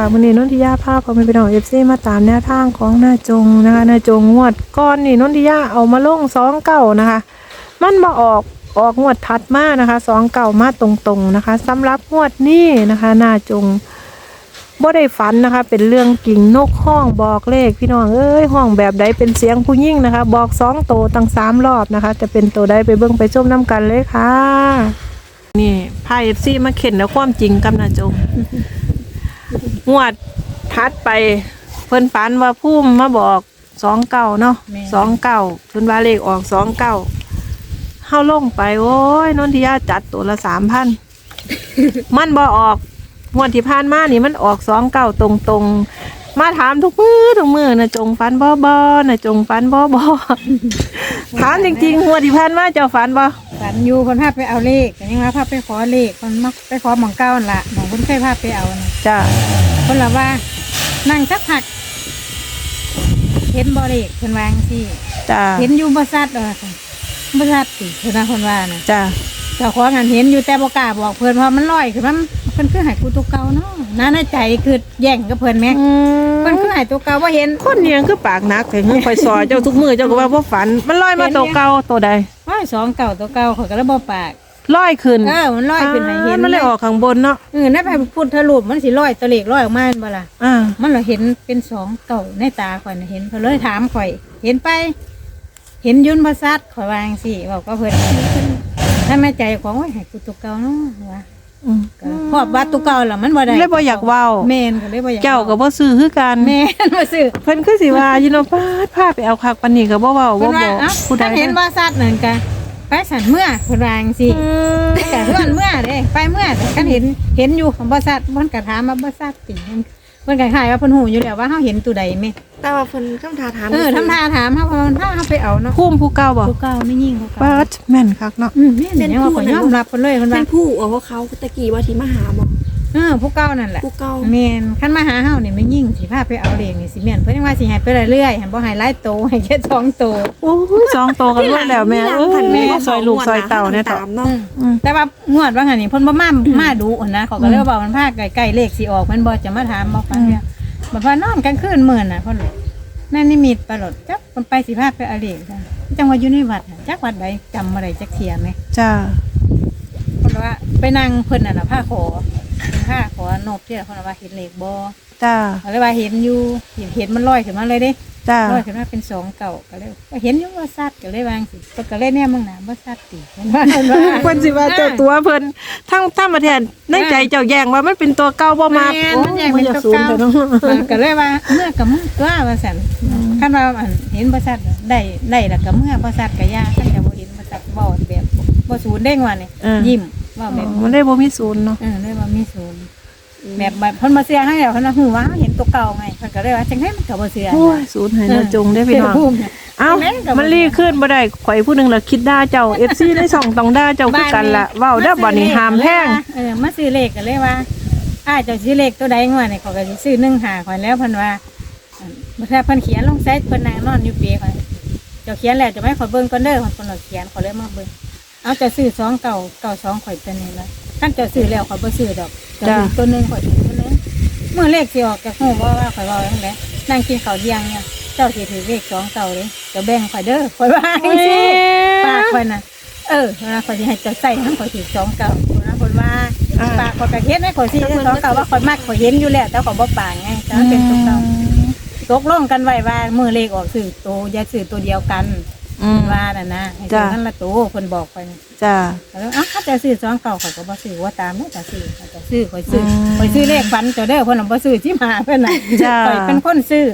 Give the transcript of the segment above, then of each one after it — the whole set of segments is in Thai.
ค่ะวันนี้นนทิยาภาพพอเป็นไปน้องเอฟซีมาตามแนวทางของนาจงนะคะนาจงงวดก้อนนี่นนทิยาเอามาลงสองเก่านะคะ มันมาออกออกงวดถัดมานะคะสองเก่ามาตรงๆนะคะสำหรับงวดนี้นะคะนาจงบ่ได้ฝันนะคะ เป็นเรื่องกิ่งนกห้องบอกเลขพี่น้องเอ้ยห้องแบบใดเป็นเสียงผู้ยิ่งนะคะ บอกสองโตตั้งสามรอบนะคะ จะเป็นโตัวใดไปเบิ่งไปชมน้ำกันเลยค่ะ นี่พาเอฟซีมาเข็นแล้วความจริงกับนาจง งวดทัดไปเพิ่นฝันว่าพุ่มมาบอกสองเก้าเนาะแม่ สองเก้าเพิ่นว่าเลขออกสองเก้าเฮาลงไปโอ้ยนนทิยาจัดตัวละสามพัน มันบ่ออกงวดที่ผ่านมานี่มันออกสองเก้าตรงตรงๆ มาถามทุกมือทุกมือนะจงฝันบ่บ่นะจงฝันบ่บ่ ถามจริงๆงวดที่ผ่านมาเจ้าฝันบ่ฝันอยู่คนพาไปเอาเลขแต่ยังว่าพาไปขอเลขคนมักไปขอหมองเก้านั่นละหมองคนเคยพาไปเอานะจ้า คนละว่านั่งสักพัก เห็นบ่เลขคนวาจังที่จ้าเห็นอยู่บ่ซัดเออค่ะบ่ซัดสิเพิ่นว่าคนว่าน่ะจ้าเจ้าของอันเห็นอยู่แต่บ่กล้าบอกเพิ่นเพราะมันลอยขึ้นมันเพิ่นคือใหายกูตัวเก่าเนาะน่าในใจคือแย่งกับเพิ่นแหม่อืมเพิ่นคือใหายตัวเก่าบ่เห็นคนเนียงคือปากหนักแต่เงคอยซอยเจ้าทุกมือเจ้าก็ว่าพ่ฝัน มันลอยมาตัวเก่าตัวใดว่าสองเก่าตัวเก่าข่อยก็เลยบ่ปาก ลอยขึ้นเออมันลอยขึ้นให้เห็นอ่ามันเลยออกข้างบนเนาะเออนั่นไปพูดทะลุมันสิลอยตะเลกลอยออกมาแม่นบ่ล่ะอ่ามันเราเห็นเป็นสองเก่าในตาข่อยน่ะเห็นเขาเลยถามข่อย เห็นไป เห็นยุนประสัดข่อยวาจังสิบอกก็เพิ่นถ้าแม่ใจของว่าให้กูตัวเก่าเนาะว่าอืมก็พอบว่าตัวเก่าล่ะมันบ่ได้เลยบ่อยากเว้าแม่นก็เลยบ่อยากเจ้าก็บ่ซื้อคือกันแม่นบ่ซื้อเพิ่นคือสิว่าอยู่เนาะป้าดพาไปเอาคักปานนี้ก็บ่เว้าเพิ่บ่นบว่าอกเอ้าผู้ใดถ้าเห็นบ่สัดนั่นก็ ไปสั่นเมื่อเพิ่นว่าจังสิอืมแต่ส่วนเมื่อเด้ไปเมื่อแต่กันเห็นเห็นอยู่ของบ่สัดเพิ่นก็ถามมาบ่สัดติเพิ่นก็คล้ายๆว่าเพิ่นฮู้อยู่แล้วว่าเฮาเห็นตัวใดแม่แต่ว่าเพิ่นคำถาถามเออทำท่าถามเขาเพราะมันพาเขาไปเอาเนาะพุ่มผู้เก่าบ่ผู้เก่าไม่ยิ่งเขาป้าเก่าดแม่นคักเนาะอืมนี่เนี่ยว่าขอยอมรับคนเลยคนเป็ว่านผู้เอาว่าเขาตะกี้ว่าที่มาหาบอก เออผู้เก่านั่นแหละผู้เก่าเมนขั้นมาหาเฮานี่ไม่ยิ่งสิพาไปเอาเลงนี่สิเมียนเพิ่นยังว่าสิให้ไปเรื่อยๆหันบ่ให้หลายโตให้แค่สองโต โอ้ยสองโตกันด้วยแล้วแม่เอ้ยแม่ซอยลูกซอยเต่าเนี่ยตาต่อมเนาะอืมแต่ว่างวดว่างั้นนี่เพิ่นบ่มามาดูหั่นนะเขาก็เลยว่ามันพาใกล้ๆเลขสิออกมันบ่จะมาถามบ่ฟังเนี่ยบ่พานอนกลางคืนมื้อน่ะเพิ่นเลยนั่นนิมิตปลดจักเพิ่นไปสิพาไปเอาเลขจ้ะจังว่าอยู่ในวัดน่ะจักวัดใดจำบ่ได้จักเที่ยไหมจ้าเพิ่นว่าไปนั่งเพิ่นน่ะนะผ้าขอ ผ้าขอนบที่เพิ่นว่าเห็นเลขบ่จ้าเขาเลยว่าเห็นอยู่เห็นเห็นมันลอยขึ้นมาเลยเด้จ้าลอยขึ้นมาเป็นสองเก่าก็เลยว่าเห็นอยู่ว่าสัตว์ก็เลยวาจังสิเพิ่นก็เลยแน่มึงน่ะบ่สัตว์ติเพิ่นว่าเพิ่นว่าเพิ่นสิว่าเจ้าตัวเพิ่นทั้งทั้งประเทศในใจเจ้าแย่งว่ามันเป็นตัวเก่าบ่มาแม่นโอ้มันแยกมัเป็นนจะตัวศูนย์เก่าแต่เนาะมันก็เลยว่าเมื่อกับมึงตัวว่าซั่นคันว่าอันเห็นบ่สัตว์ได้ได้แล้วก็เมื่อบ่สัตว์ก็ยาคันจะบ่เห็นบ่สัตว์บ่แบบบ่ศูนย์เด้งว่านี่ยิ้ม ว่าแบบมันได้บ่มีศูนย์เนาะเออเลยว่ามีศูนย์แบบแบบเพิ่นมาเสียให้แล้วเพิ่นว่าหูว่าเห็นตัวเก่าไงเพิ่นก็เลยว่าจังได๋มันก็บ่เสียโอ้ยศูนย์ให้นาจงได้พี่น้องภูมิเนี่ยเอ้าแม่นก็บ่มันรีขึ้นบ่ได้ข่อยผู้หนึงล่ะคิดด่าเจ้า FC ในช่องต้องด่าเจ้าคือกันล่ะเว้าได้อบ่นี่ห้ามแพงเออมาซื้อเลขก็เลยว่าอ้ายเจ้าซื้อเลขตัวใดงวดนี่เขาก็สิซื้อ1หาข่อยแล้วเพิ่นว่าอันบ่ถ้าเพิ่นเขียนลงไซต์เพิ่นนั่งนอนอยู่เปียข่อยเจ้าเขียนแล้วจะไม่ข่อยเบิ่งก่อนเด้อเพิ่นเขียนข่อยเลยมาเบิ่ง เอาเจ้าซื้อ2เก่าเก่า2ข่อยตัวนี้ละคันเจ้าซื้อแล้วข่อยบ่ซื้อดอกเจ้าซื้อตัวหนึงข่อยซื้อตัวหนึงเมื่อเลขสิออกก็ฮู้ว่าว่าข่อยเว้าจังไดนั่งกินข้าวเที่ยงเนี่ยเจ้าสิถือเลขสองเก่าเลยเจ้าแบ่งข่อยเด้อข่อยว่าจังซี่ปากคนน่ะเออเวลาคนที่ให้เจ้าใส่ทั้งคนที่สองเก่าคนนะคนว่าอ่า ปากคนกระเฮ็ดให้คนที่สองเก่าว่าคนมากคนเห็นอยู่แล้วแต่คนบ่ปากไงแต่มันเป็นตัวเก่า ตกลงกันไว้ว่ามือเลขออกสื่อตัวอย่าสื่อตัวเดียวกัน อืม ว่าน่ะนะให้สื่อจ้ะ นั่นละตัวคนบอกไปนะจ้า แล้วอ้าวถ้าจะซื้อสองเก่าเขาก็บ่ซื้อว่าตามไม่จะซื้อเขาจะซื้อคอยซื้ออมคอยซื้อเลขฝันเจ้าเด้อเพิ่นนะบ่ซื้อที่มาเพิ่นน่ะจ้ะ คอยเป็นคนซื้อ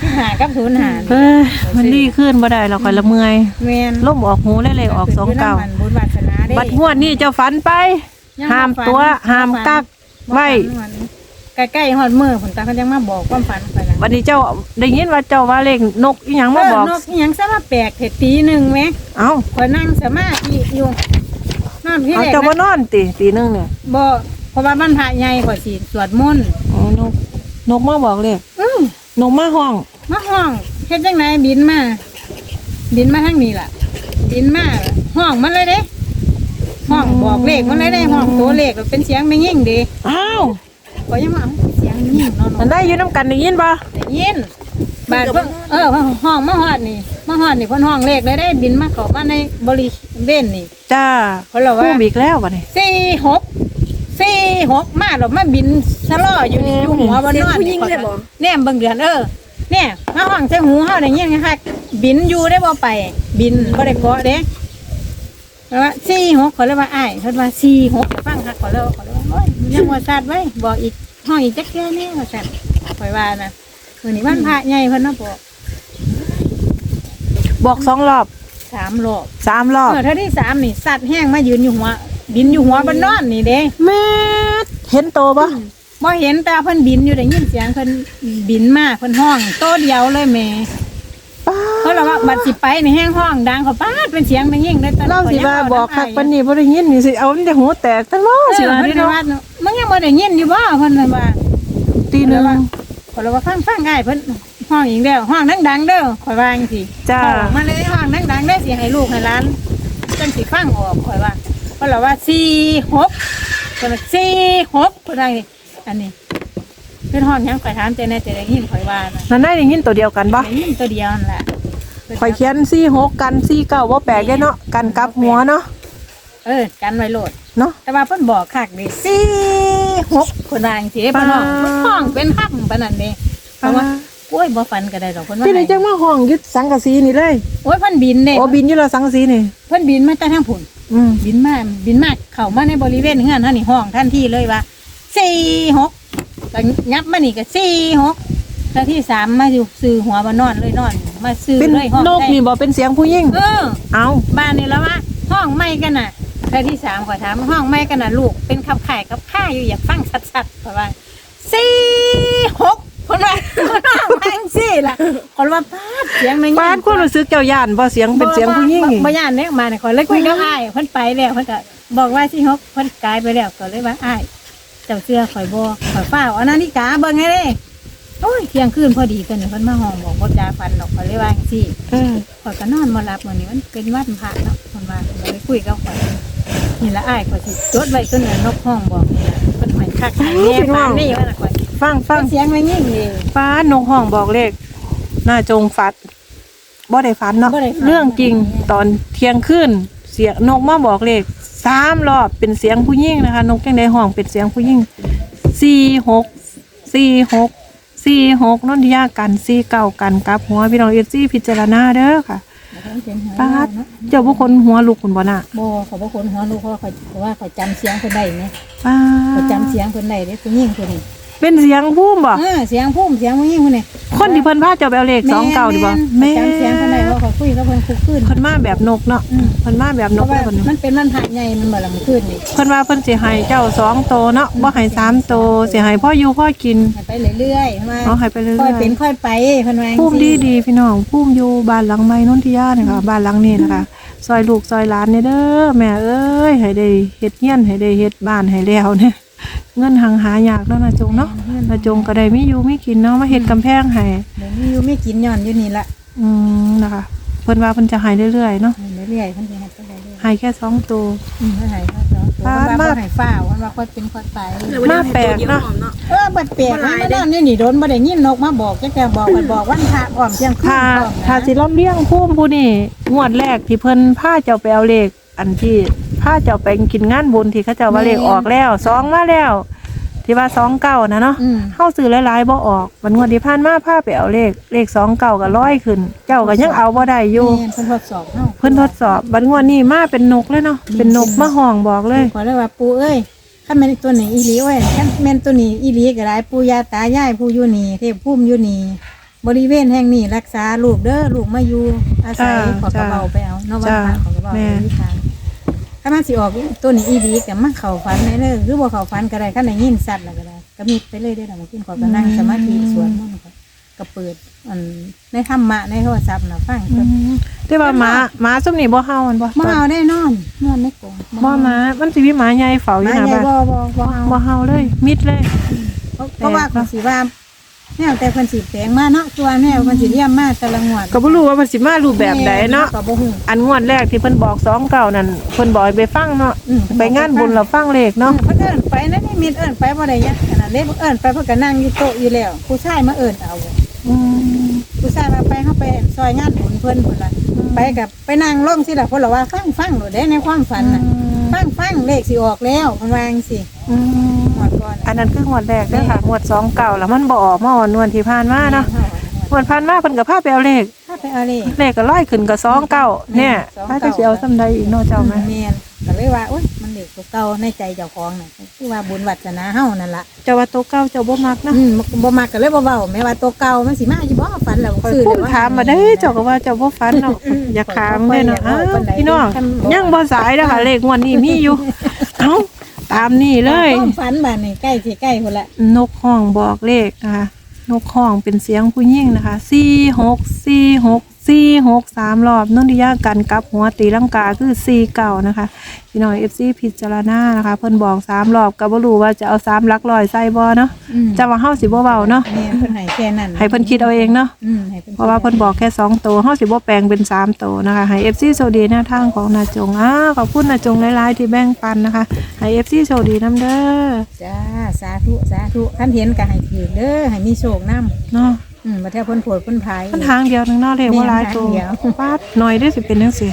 ที่หากับศูนย์หาเอ้ยมันรีขึ้นบ่ได้เราข่อยละเมื่อยแม่นล่มออกหูเลยเลยออกสองเก่าขึ้นอยู่นำมันบุญวาสนาเด้บัดงวดนี้เจ้าฝันไป ยังห้ามบ่ฝันตัวห้ามบ่ฝันกักไว้ ใกล้ๆฮอดมือผลตาเขายังมาบอกความฝันไปนะวันนี้เจ้าได้ยินว่าเจ้าว่าเลขนกอีหยังมาบอก เนกอิหยังซะมาแปลกเห็ดตีหนึ่งไหมเอ้าคอยนั่งสมาธิอยู่นอนพี่เอาเล็กเจ้าบ่นะนอนติตีหนึงเนี่ยบ่เพราะว่ามันพระใหญ่กว่าสิสวดมนต์อ๋อนกนกมาบอกเลขอื้อนกมาห้องมาห้องเฮ็ดจังไดบินมา บินมาทางนี้ล่ะ บินมาห้องมันเลยเด้ห้องบอกเลขมันเลยได้ห้องตัวเลขเป็นเสียงไม่ยิ่งเดีอ้าว ก็ยังว่าเอ้าเสียงยิ่งนอนอันได้อยู่น้ำกันได้ยินบ่ได้ยินบาดเพิ่งเออห้องมาฮอดนี่มาฮอดนี่เพิ่นห้องเลขเลยได้บินมาเข้ามาในบริเวณนี่จ้าเพราะเราว่าคู่อีกแล้วบ่นี่สี่หกสี่หกมาหรอมาบินสลออยู่นี่อยู่หัวบนนอนเสียงผู้หญิงเลยบ่เนี่ยเบิ่งเดือนเออเนี่ยมาห้องใส่หูเฮาได้ยินไงคะบินอยู่ได้บ่ไป บินบ่ได้เกาะเด้แล้วว่าสี่หกขอเลยว่าอ้ายเพิ่นว่าสี่หกฟังค่ะขอเลยขอเลยว่าโอ้ ยยังบ่ทราบไว้บอกอีกห้องอีกจักแค่นี้ว่าซั่นข่อยว่านะมื้อนี้วันพระใหญ่เพิ่นน่ะบอกบอกสองรอบสามรอบสามรอบเออเท่าที่สามนี่สัตว์แห้งมายืนอยู่หัว บินอยู่หัวบนนอนนี่เด้แม่เห็นโตบ่บ่เห็นแต่เพิ่นบินอยู่ได้ยินเสียงเพิ่นบินมาเพิ่นห้องโตเดียวเลยแหม่ป้า เพราะเราว่าบัดสิไปในแห้งห้องดังเขาป้าดเป็นเสียงดังยิ่งได้ตอนเล่าสิว่าบอกคักปานนี้บ่ได้ยินนี่สิเอามันจะหูแตกทั้งบ่เอสิอว่าเพิ่นี่นเนาะว่ามึงยังบ่ได้ยินอยู่บ่เพิ่นว่าตีหนึงขอยเลยว่าฟังฟังง่ายเพิ่นห้องอีกแล้วห้องดังๆเด้อข่อยว่าจังซี่จ้าออกมาเลยห้องดังๆได้สิให้ลูกให้หลานจังสิฟังออกข่อยว่าเพราะเราว่า4 6เพิ่นว่า4 6เพิ่นว่านี่อันนี้ เพิ่นห้องหยังข่อยถามแต่แน่แต่ได้ยินข่อยว่านะนั่นได้ได้ยินตัวเดียวกันบ่ได้ยินตัวเดียวนั่นแหละข่อยเขียน46กัน49บ่แปลกเด้เนาะกันกลับหัวเนาะเออกันไว้โหลดเนาะแต่ว่าเพิ่นบอกคักนี่สี่หกคนว่าจังซี่เพิ่นห้องปาเพิ่นห้องเป็นคำปานนั้นเด้เพราะว่าโอ้ยบ่ฝันก็ได้ดอกเพิ่นว่าที่ไหนจังมาห้องยึดสังกะสีนี่เลยโอ้ยเพิ่นบินเด้โอ้บินอยู่แล้วสังกะสีนี่เพิ่นบินมาแต่ทางพุ่นอืมบินมาบินมาเข้ามาในบริเวณเฮือนเฮานี่ห้องทันทีเลยว่าสี่หก แล้วยับมานี่ก็สี่หกแล้วที่สามมาอยู่ซื้อหัวมานอนเลยนอน มาซื้อเป็นเลยห้องนกได้นี่บ่เป็นเสียงผู้หญิงเออ เอาบ้านนี่แล้วว่าห้องไม่กันน่ะแล้วที่สามขอถามห้องไม่กันน่ะลูกเป็นขับข่ายกับข้าอยู่อยากฟังชัดๆเพราะว่าสี่หกคนว่าคนว่าฟังสี่ล่ะคนว่าป้าดเสียงในบ้านคุณรู้สึกเจ้าย่านบ่เสียงเป็นเสียงผู้หญิงนี่ บ่ย่านเนี่ยมาเนี่ยคนเลยคุยกับอ้ายเพิ่นไปแล้วเพิ่นก็บอกว่าสี่หกเพิ่นกลายไปแล้วก็เลยว่าอ้ายเจ้าเสื้อข่อยบ่ข่อยฟ้าวเอานาฬิกาเบิ่งให้เด้โอ้ยเที่ยงคืนพอดีกันเพิ่นมาห้องบอกบ่จ่าฟันดอกข่อยเลยว่าจังซี่เออข่อยก็นอนมาหลับมื้อนี้มันเป็นวันพระเนาะคนว่าก็เลยคุยกับข่อยนี่ละอ้ายข่อยสิจดไว้ตัวนั้นนกห้องบอกนี่ล่ะเพิ่นหมายคักให้แม่ปานนี่ว่าน่ะข่อยฟังฟัฟังงเสียงมันยิ่งนี่ ฟ้านกห้องบอกเลขหน้าจงฟัดบ่ได้ฝันเนาะบ่ได้ฝัน เรื่องจริงตอนเที่ยงคืนเสียงนกมาบอกเลข สามรอบเป็นเสียงผู้หญิงนะคะนกจังไดห้องเป็นเสียงผู้หญิงสี่หกสี่หกสี่หกนนทิยากันสี่เก้ากันกลับ หัวพี่น้องเอซี่พิจารณาเด้อค่ะป้าดเจ้าบุคคลหัวลูกคุณบ่น่ะบ่เขาบ่คนหัวลูกเขาเขาเพราะว่าเขาจำเสียงเพิ่นได้ไหมป้าเขาจำเสียงเพิ่นได้เด้ผู้หญิงคนนี้ เป็นเสียงผู้บ่เออเสียงพุ่มเสียงผู้หญิงคนนี้คนที่เพิ่นพาเจ้าไปเอาเลขสองเก้าดิบ่แม่แม่นจำเสียงเพิ่นได้เพราะเขาคุยกับเพิ่นคุกคืนเพิ่นมาแบบนกเนาะอืมเพิ่นมาแบบเพนกราะว่าเพิ่นมันเป็นวันพระใหญ่มันบ่ละมื้อคืนนี่เพิ่นว่าเพิ่นสิให้เจ้าสองโตเนาะบ่ให้สามโตสิให้พ่ออยู่พ่อกินให้ไปเรื่อยๆมาเอาให้ไปเรื่อยค่อยเป็นค่อยไปเพิ่นว่าๆภูมิดีดีๆพี่น้องภูมิอยู่บ้านหลังใหม่นนทิยาเนี่ยค่ะบ้านหลังนี้นะคะซอยลูกซอยหลานเนี่ยเด้อแม่เอ้ยให้ได้เฮ็ดเฮียนให้ได้เฮ็ดบ้านให้แล้วเนี่ย เงินหังหายากเนาะนาจงเนาะนาจงก็ได้มีอยู่มีกินเนาะมาเฮ็ดกำแพงให้เดี๋ยวนี้อยู่ไม่กินย้อนอยู่นี่ละอืมนะคะเพิ่นว่าเพิ่นจะให้เรื่อยๆเนาะเรื่อยๆเพิ่นสิให้ไปเรื่อยให้แค่สองโตๆอืมเพิ่นให้เขาเนาะเพิ่นว่าบ่ให้ฟ้าวเพิ่นว่าค่อยเป็นค่อยไปมาแปลกเนาะเออบัดเปียกมันมานอนอยู่นี่โดนบ่ได้ยินนกมาบอกจักแต่บอกมันบอกวันพระอ้อมเที่ยงคืนถ้าพร้อมนะถ้าสิล้อมเลี้ยงพุ่มผู้นี่งวดแรกที่เพิ่นพาเจ้าไปเอาเลข อันที่พาเจ้าไปกินงานบุญที่เขาเจ้าว่าเลขออกแล้วสองมาแล้ว ที่ว่าสองเก้านะเนาะอืม เข้าซื้อหลายๆบ่ออกมันงวดที่ผ่านมาพาไปเอาเลขเลขสองเก้าก็ร้อยขึ้น เจ้าก็ยังเอาบ่ได้อยู่แม่นเพิ่นทดสอบเฮาเพิ่นทดสอบบัดงวดนี้มาเป็นนกเลยเนาะเป็นนกมาห้องบอกเลย ขอเลยว่าปูเอ้ยถ้าแม่นตัวนี้อีหลีเว้ยถ้าแม่นตัวนี้อีหลีก็ได้ปู่ย่าตายายผู้อยู่นี่เทพภูมิอยู่นี่บริเวณแห่งนี้รักษาลูกเด้อลูกมาอยู่อาศัยจ้าขอกระเบาไปเอาเนอกบ้าจ้านขอกระเบาแม่ไปวิธาน ถ้ามันสิออกตัวนี้อีหลีก็มาเข้าฝันได้เลยหรือบ่เข้าฝันก็ได้คันได้ยินสัตว์แล้วก็ได้ก็มีไปเลยได้อล่ะเมื่อกี้ขอยก็นั่งสมาธิสวดมนต์ก็ก็เปิดอันในธรรมะในโทรศัพท์น่ะฟังอืมแต่ว่าหมาหมาซุมนี่บ่เฮามันบ่มาเอาได้นอนนอนในกรงบ่หมามันสิมีหมาใหญ่เฝ้าอหยู่มาหน้าใหญ่บ้านบ่บ่บ่เอาบ่เฮาเลย มิดเลย เพราะเพราะว่าเขาสิว่า แนวแต่เพิ่นสิแปลงมาเนาะตัวแนวเพิ่นสิเยี่ยมมาแต่ละงวดก็บ่รู้ว่ามันสิมารูปแบบใดเนาะก็บ่ฮู้อันงวดแรกที่เพิ่นบอก29นั่นเพิ่นบอกให้ไปฟังเนาะอืมไปงานบุญแล้วฟังเลขเนาะเนาะเพิ่นเอิ้นไปนั่นนี่มีเอิ้นไปบ่ได้ยักขนาดเด้เอิ้นไปเพิ่นก็นั่งอยู่โต๊ะอยู่แล้ว ผู้ชายมาเอิ้นเอาอืมผู้ชายมาไปเฮาไปซอยงานบุญเพิ่นพุ่นล่ะไปกับไปนั่งลงสิล่ะเพิ่นบอกว่าฟังฟังโลดเด้ในความฝันน่ะฟังฟังเลขสิออกแล้วเพิ่นว่าจังซี่อืมหมดก่ อนอันนั้นคืองวดแรกเด้อค่ะงวด29แล้วมันบ่ออกมาอ่อนนวลที่ผ่านมาเนาะงวดผ่านมาเพิ่นก็พาไปเอาเลขถ้าไปเอาเลขเลขก็ร้อยขึ้นก็29เนี่ย29ถ้าจะสิเอาซำใดอีกเนาะเจ้าแม่แม่นก็เลยว่าโอ๊ยมันเด็กตัวเก่าในใจเจ้าของน่ะคือว่าบุญวัฒนาเฮานั่นล่ะเจ้าว่าตัวเก่าเจ้าบ่มักเนาะอืมบ่มักก็เลยบ่เว้าแม้ว่าตัวเก่ามันสิมาอยู่บ่ฝันแล้วข่อยซื้อพุ่งแล้วถามมาเด้อเจ้าก็ว่าเจ้าบ่ฝันเนาะอย่าถามเด้อเนาะอ้าวพี่น้องยังบ่สายเด้อค่ะเลขงวดนี้มีอยู่เอ้า ตามนี่เลย ความฝันบัดนี้ใกล้สิใกล้พุ่นละนกห้องบอกเลขนะคะนกห้องเป็นเสียงผู้หญิงนะคะสี่หกสี่หก สี่หกสามรอบนนทิยากันกลับหัวตีลังกาคือสี่เก่านะคะพี่น้องเอฟซีพิจารณานะคะ เพิ่นบอกสามรอบก็บ่รู้ว่าจะเอาสามหลักลอยใส่บ่เนาะอืม จะว่าเฮาสิบ่เว้าเนาะแม่นเพิ่นให้แค่นั้นให้เพิ่นคิดเอาเองเนาะ อืมให้เพิ่นเพราะว่าเพิ่นบอกแค่สองตัวเฮาสิบ่แปลงเป็นสามตัวนะคะให้ FC โชคดีแนวทางของนาจงอ้าขอบคุณนาจงหลายๆที่แบ่งปันนะคะให้ FC โชคดีนํเด้อจ้าสาธุสาธุคันเห็นก็ให้ถือเด้อให้มีโชคนํเนาะ อืมบ่แท้เพิ่นโผดเพิ่นภาย มันทางเดียวนึงเนาะเลขว่าหลายตัวแม่นทางเดียวฟาดหน่อยได้อสิเป็นจังซี่